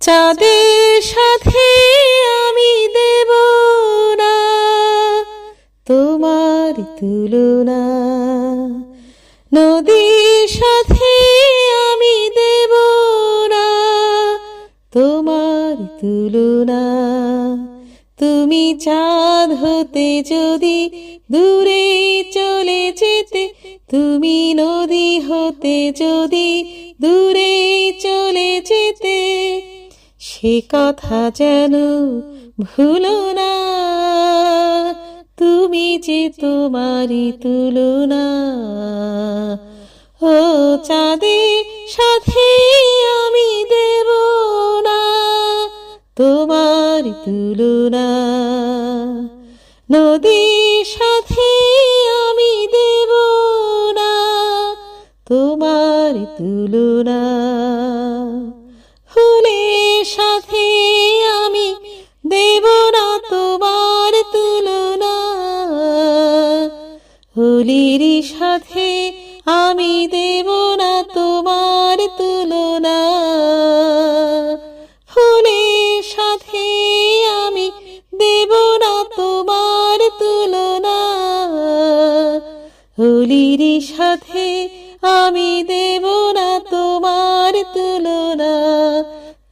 চাঁদের সাথে আমি দেব না, তোমার তুলনা। নদীর সাথে আমি দেব না, তোমার তুলনা। তুমি চাঁদ হতে যদি দূরে চলে যেতে, তুমি নদী হতে যদি দূরে চলে যেতে সে কথা যেন ভুলো না। তুমি যে তোমারই তুলনা। ও চাঁদে সাথে আমি দেব না তোমার তুলনা। নদীর সাথে আমি দেব না তোমার তুলনা। হোলির সাথে আমি দেব না তোমার তুলনা। ফুলের সাথে আমি দেব না তোমার তুলনা। হোলির সাথে আমি দেব না তোমার তুলনা।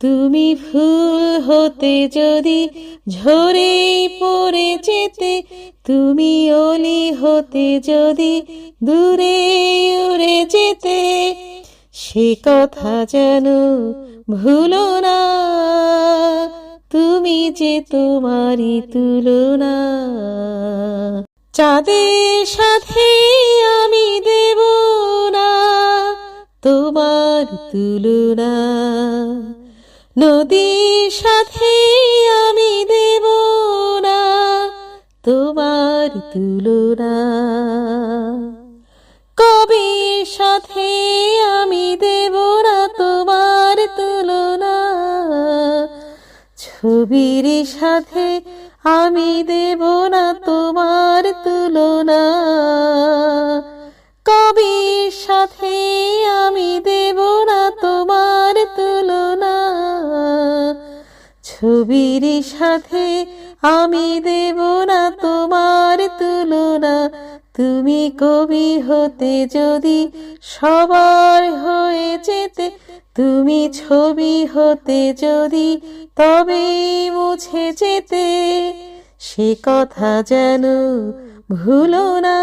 তুমি ফুল হতে যদি ঝরে পড়ে যেতে, তুমি অলি হতে যদি দূরে উড়ে যেতে, সে কথা যেন ভুলো না। তুমি যে তোমারই তুলনা। চাঁদের সাথে আমি দেব না তোমার তুলনা। নদীর সাথে আমি দেব না, তোমার তুলনা। কবির সাথে আমি দেব না, তোমার তুলনা। ছবির সাথে আমি দেব না, তোমার তুলনা। ছবির সাথে আমি দেব না তোমার তুলনা। তুমি কবি হতে যদি সবার হয়ে যেতে, তুমি ছবি হতে যদি তবে মুছে যেতে। সে কথা যেন ভুলো না।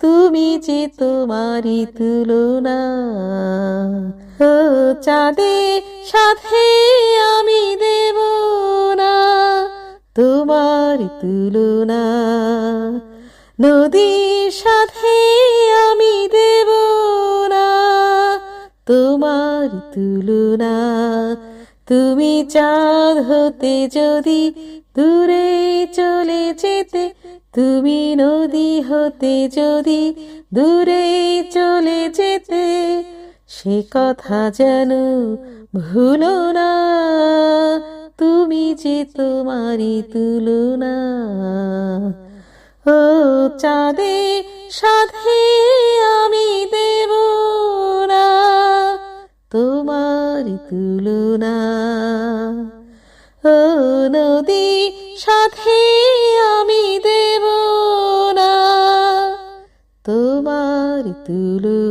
তুমি যে তোমারই তুলনা। ও চাঁদের সাথে আমি দেব না, তোমার তুলনা। নদীর সাথে আমি দেব না, তোমার তুলনা। তুমি চাঁদ হতে যদি দূরে চলে যেতে, তুমি নদী হতে যদি দূরে চলে যেতে সে কথা যেন ভুলো না। তুমি যে তোমারই তুলনা। ও চাঁদে সাথে আমি দেব না তোমার তুলনা। ও নদী সাথে আমি দেব না তোমার তুলনা।